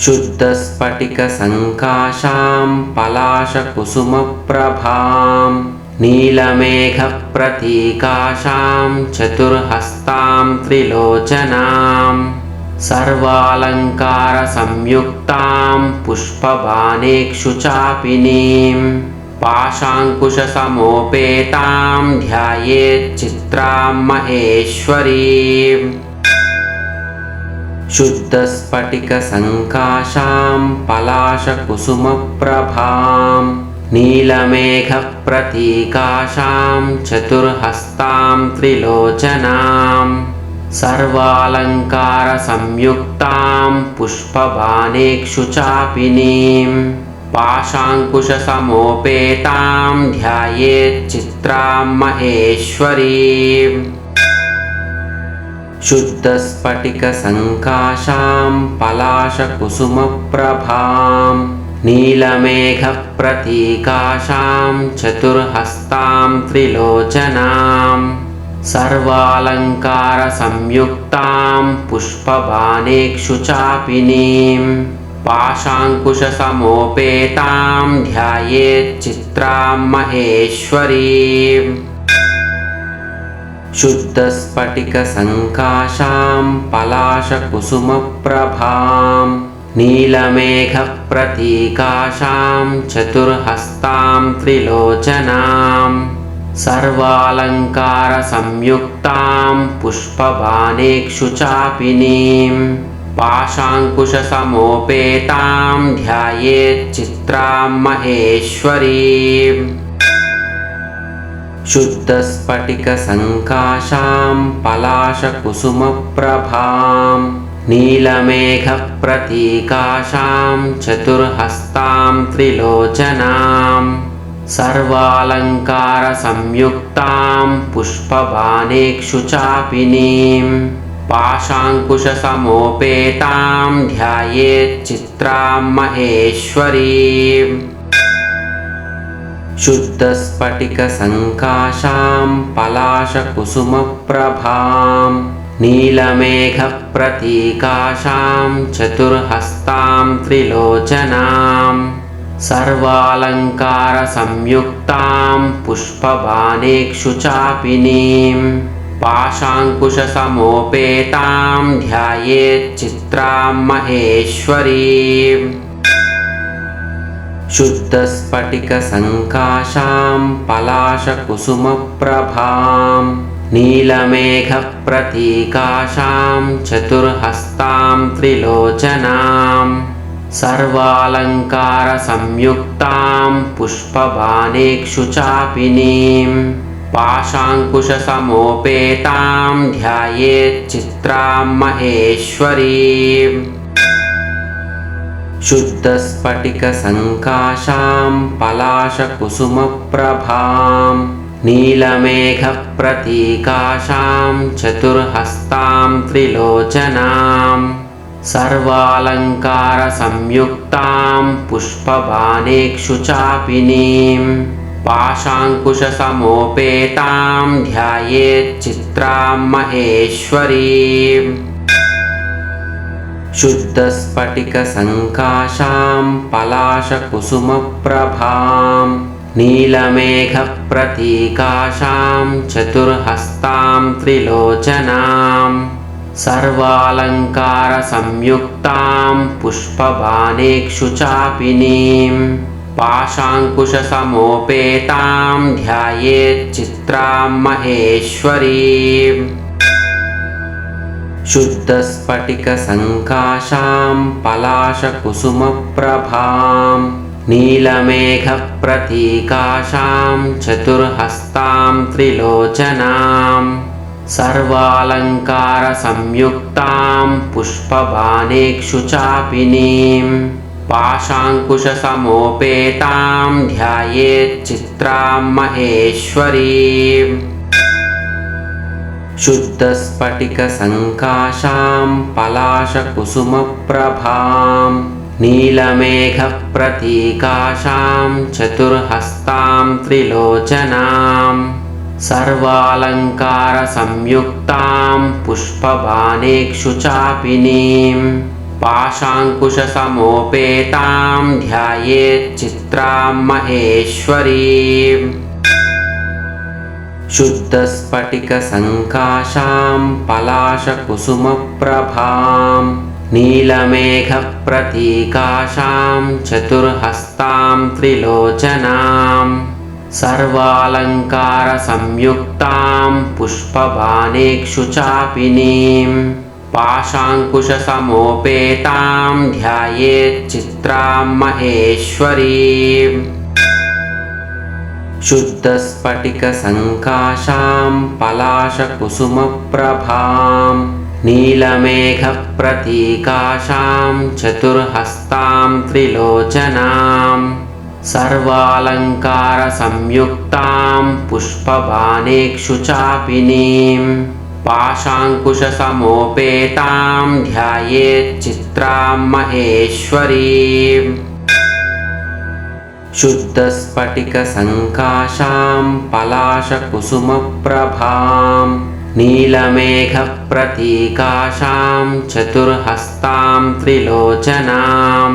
शुद्धस्फटिकसङ्काशां पलाशकुसुमप्रभां नीलमेघप्रतीकाशां चतुर्हस्तां त्रिलोचनां सर्वालङ्कारसंयुक्तां पुष्पबाणेक्षुचापिनीं पाशाङ्कुशसमोपेतां ध्यायेच्चित्रां महेश्वरीम् शुद्धस्फटिकसङ्काशां पलाशकुसुमप्रभां नीलमेघप्रतीकाशां चतुर्हस्तां त्रिलोचनां सर्वालङ्कारसंयुक्तां पुष्पबाणेक्षुचापिनीं पाशाङ्कुशसमोपेतां ध्यायेच्चित्रां महेश्वरीम् शुद्धस्फटिकसङ्काशां पलाशकुसुमप्रभां नीलमेघप्रतीकाशां चतुर्हस्तां त्रिलोचनां सर्वालङ्कारसंयुक्तां पुष्पबाणेक्षुचापिनीं पाशाङ्कुशसमोपेतां ध्यायेच्चित्रां महेश्वरीम् शुद्धस्फटिकसङ्काशां पलाशकुसुमप्रभां नीलमेघप्रतीकाशां चतुर्हस्तां त्रिलोचनां सर्वालङ्कारसंयुक्तां पुष्पबाणेक्षुचापिनीं पाशाङ्कुशसमोपेतां ध्यायेच्चित्रां महेश्वरीम् शुद्धस्फटिकसङ्काशां पलाशकुसुमप्रभां नीलमेघप्रतीकाशां चतुर्हस्तां त्रिलोचनां सर्वालङ्कारसंयुक्तां पुष्पबाणेक्षुचापिनीं पाशाङ्कुशसमोपेतां ध्यायेच्चित्रां महेश्वरीम् शुद्धस्फटिकसङ्काशां पलाशकुसुमप्रभां नीलमेघप्रतीकाशां चतुर्हस्तां त्रिलोचनां सर्वालङ्कारसंयुक्तां पुष्पबाणेक्षुचापिनीं पाशाङ्कुशसमोपेतां ध्यायेच्चित्रां महेश्वरीम् शुद्धस्फटिकसङ्काशां पलाशकुसुमप्रभां नीलमेघप्रतीकाशां चतुर्हस्तां त्रिलोचनां सर्वालङ्कारसंयुक्तां पुष्पबाणेक्षुचापिनीं पाशाङ्कुशसमोपेतां ध्यायेच्चित्रां महेश्वरीम् शुद्धस्फटिकसङ्काशां पलाशकुसुमप्रभां नीलमेघप्रतीकाशां चतुर्हस्तां त्रिलोचनां सर्वालङ्कारसंयुक्तां पुष्पबाणेक्षुचापिनीं पाशाङ्कुशसमोपेतां ध्यायेच्चित्रां महेश्वरीम् शुद्धस्फटिकसङ्काशां पलाशकुसुमप्रभां नीलमेघप्रतीकाशां चतुर्हस्तां त्रिलोचनां सर्वालङ्कारसंयुक्तां पुष्पबाणेक्षुचापिनीं पाशाङ्कुशसमोपेतां ध्यायेच्चित्रां महेश्वरीम् शुद्धस्फटिकसङ्काशां पलाशकुसुमप्रभां नीलमेघप्रतीकाशां चतुर्हस्तां त्रिलोचनां सर्वालङ्कारसंयुक्तां पुष्पबाणेक्षुचापिनीं पाशाङ्कुशसमोपेतां ध्यायेच्चित्रां महेश्वरीम् शुद्धस्फटिकसङ्काशां पलाशकुसुमप्रभां नीलमेघप्रतीकाशां चतुर्हस्तां त्रिलोचनां सर्वालङ्कारसंयुक्तां पुष्पबाणेक्षुचापिनीं पाशाङ्कुशसमोपेतां ध्यायेच्चित्रां महेश्वरीम् शुद्धस्फटिकसङ्काशां पलाशकुसुमप्रभां नीलमेघप्रतीकाशां चतुर्हस्तां त्रिलोचनां सर्वालङ्कारसंयुक्तां पुष्पबाणेक्षुचापिनीं पाशाङ्कुशसमोपेतां ध्यायेच्चित्रां महेश्वरीम् शुद्धस्फटिकसङ्काशां पलाशकुसुमप्रभां नीलमेघप्रतीकाशां चतुर्हस्तां त्रिलोचनां सर्वालङ्कारसंयुक्तां पुष्पबाणेक्षुचापिनीं पाशाङ्कुशसमोपेतां ध्यायेच्चित्रां महेश्वरीम् शुद्धस्फटिकसङ्काशां पलाशकुसुमप्रभां नीलमेघप्रतीकाशां चतुर्हस्तां त्रिलोचनां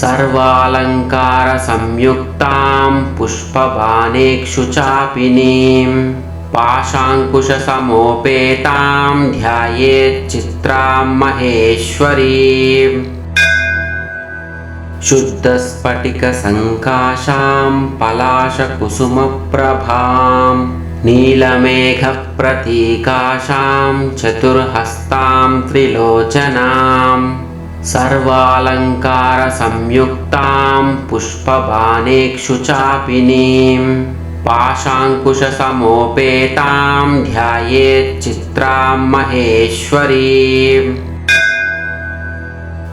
सर्वालङ्कारसंयुक्तां पुष्पबाणेक्षुचापिनीं पाशाङ्कुशसमोपेतां ध्यायेच्चित्रां महेश्वरीम् शुद्धस्फटिकसङ्काशां पलाशकुसुमप्रभां नीलमेघप्रतीकाशां चतुर्हस्तां त्रिलोचनां सर्वालङ्कारसंयुक्तां पुष्पबाणेक्षुचापिनीं पाशाङ्कुशसमोपेतां ध्यायेच्चित्रां महेश्वरीम्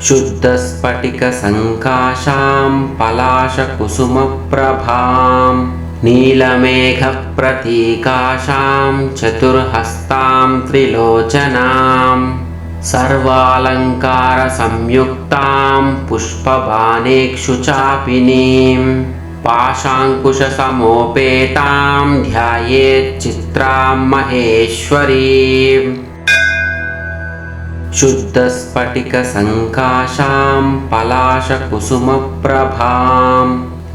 शुद्धस्फटिकसङ्काशां पलाशकुसुमप्रभां नीलमेघप्रतीकाशां चतुर्हस्तां त्रिलोचनां सर्वालङ्कारसंयुक्तां पुष्पबाणेक्षुचापिनीं पाशाङ्कुशसमोपेतां ध्यायेच्चित्रां महेश्वरीम् शुद्धस्फटिकसङ्काशां पलाशकुसुमप्रभां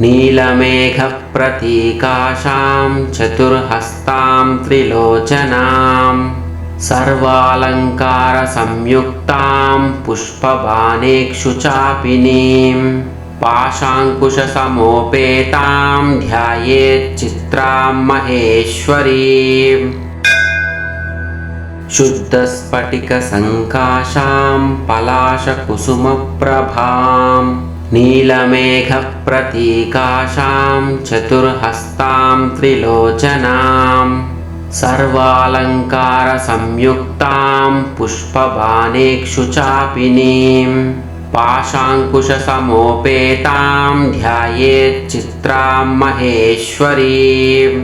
नीलमेघप्रतीकाशां चतुर्हस्तां त्रिलोचनां सर्वालङ्कारसंयुक्तां पुष्पबाणेक्षुचापिनीं पाशाङ्कुशसमोपेतां ध्यायेच्चित्रां महेश्वरीम् शुद्धस्फटिकसङ्काशां पलाशकुसुमप्रभां नीलमेघप्रतीकाशां चतुर्हस्तां त्रिलोचनां सर्वालङ्कारसंयुक्तां पुष्पबाणेक्षुचापिनीं पाशाङ्कुशसमोपेतां ध्यायेच्चित्रां महेश्वरीम्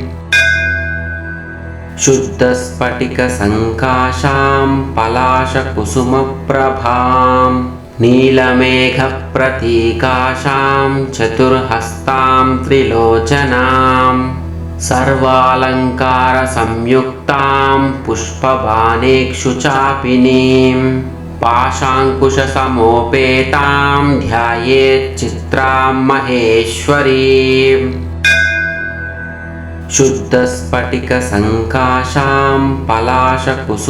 शुद्धस्फटिकसङ्काशां पलाशकुसुमप्रभां नीलमेघप्रतीकाशां चतुर्हस्तां त्रिलोचनां सर्वालङ्कारसंयुक्तां पुष्पबाणेक्षुचापिनीं पाशाङ्कुशसमोपेतां ध्यायेच्चित्रां महेश्वरीम् शुद्धस्फटिकसङ्काशां पलाशकुसुमप्रभां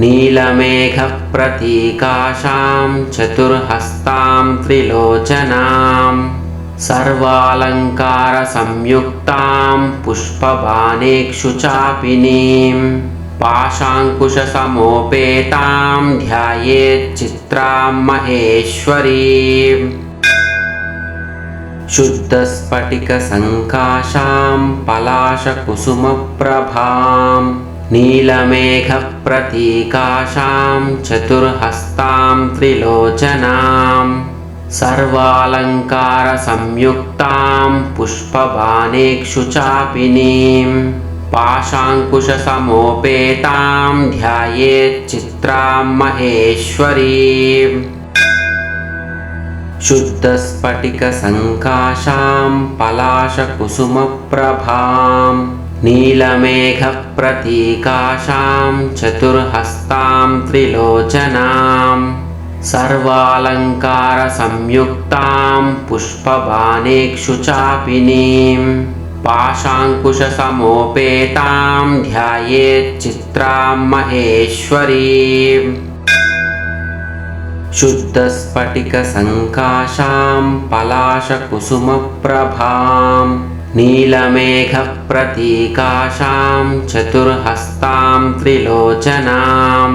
नीलमेघप्रतीकाशां चतुर्हस्तां त्रिलोचनां सर्वालङ्कारसंयुक्तां पुष्पबाणेक्षुचापिनीं पाशाङ्कुशसमोपेतां ध्यायेच्चित्रां महेश्वरीम् शुद्धस्फटिकसङ्काशां पलाशकुसुमप्रभां नीलमेघप्रतीकाशां चतुर्हस्तां त्रिलोचनां सर्वालङ्कारसंयुक्तां पुष्पबाणेक्षुचापिनीं पाशाङ्कुशसमोपेतां ध्यायेच्चित्रां महेश्वरीम् शुद्धस्फटिकसङ्काशां पलाशकुसुमप्रभां नीलमेघप्रतीकाशां चतुर्हस्तां त्रिलोचनां सर्वालङ्कारसंयुक्तां पुष्पबाणेक्षुचापिनीं पाशाङ्कुशसमोपेतां ध्यायेच्चित्रां महेश्वरीम् शुद्धस्फटिकसङ्काशां पलाशकुसुमप्रभां नीलमेघप्रतीकाशां चतुर्हस्तां त्रिलोचनां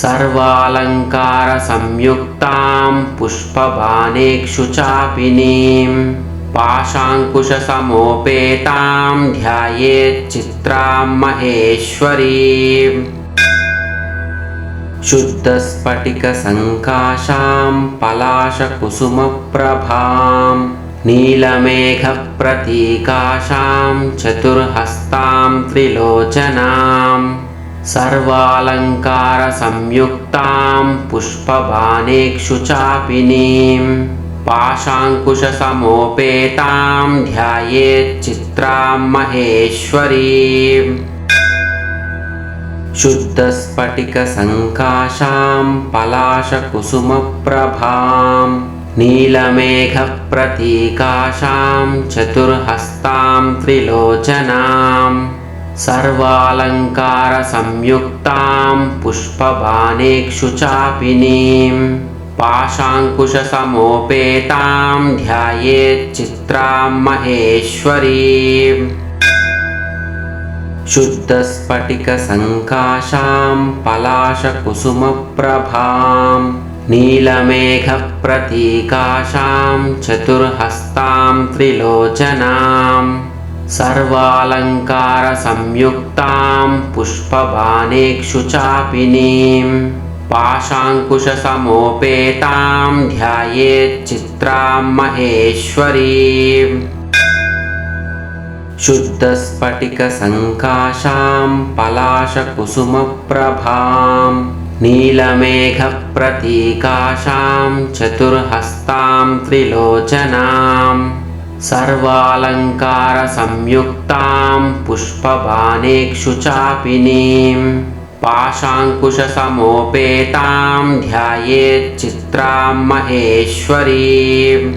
सर्वालङ्कारसंयुक्तां पुष्पबाणेक्षुचापिनीं पाशाङ्कुशसमोपेतां ध्यायेच्चित्रां महेश्वरीम् शुद्धस्फटिकसङ्काशां पलाशकुसुमप्रभां नीलमेघप्रतीकाशां चतुर्हस्तां त्रिलोचनां सर्वालङ्कारसंयुक्तां पुष्पबाणेक्षुचापिनीं पाशाङ्कुशसमोपेतां ध्यायेच्चित्रां महेश्वरीम् शुद्धस्फटिकसङ्काशां पलाशकुसुमप्रभां नीलमेघप्रतीकाशां चतुर्हस्तां त्रिलोचनां सर्वालङ्कारसंयुक्तां पुष्पबाणेक्षुचापिनीं पाशाङ्कुशसमोपेतां ध्यायेच्चित्रां महेश्वरीम् शुद्धस्फटिकसङ्काशां पलाशकुसुमप्रभां नीलमेघप्रतीकाशां चतुर्हस्तां त्रिलोचनां सर्वालङ्कारसंयुक्तां पुष्पबाणेक्षुचापिनीं पाशाङ्कुशसमोपेतां ध्यायेच्चित्रां महेश्वरीम् शुद्धस्फटिकसङ्काशां पलाशकुसुमप्रभां नीलमेघप्रतीकाशां चतुर्हस्तां त्रिलोचनां सर्वालङ्कारसंयुक्तां पुष्पबाणेक्षुचापिनीं पाशाङ्कुशसमोपेतां ध्यायेच्चित्रां महेश्वरीम्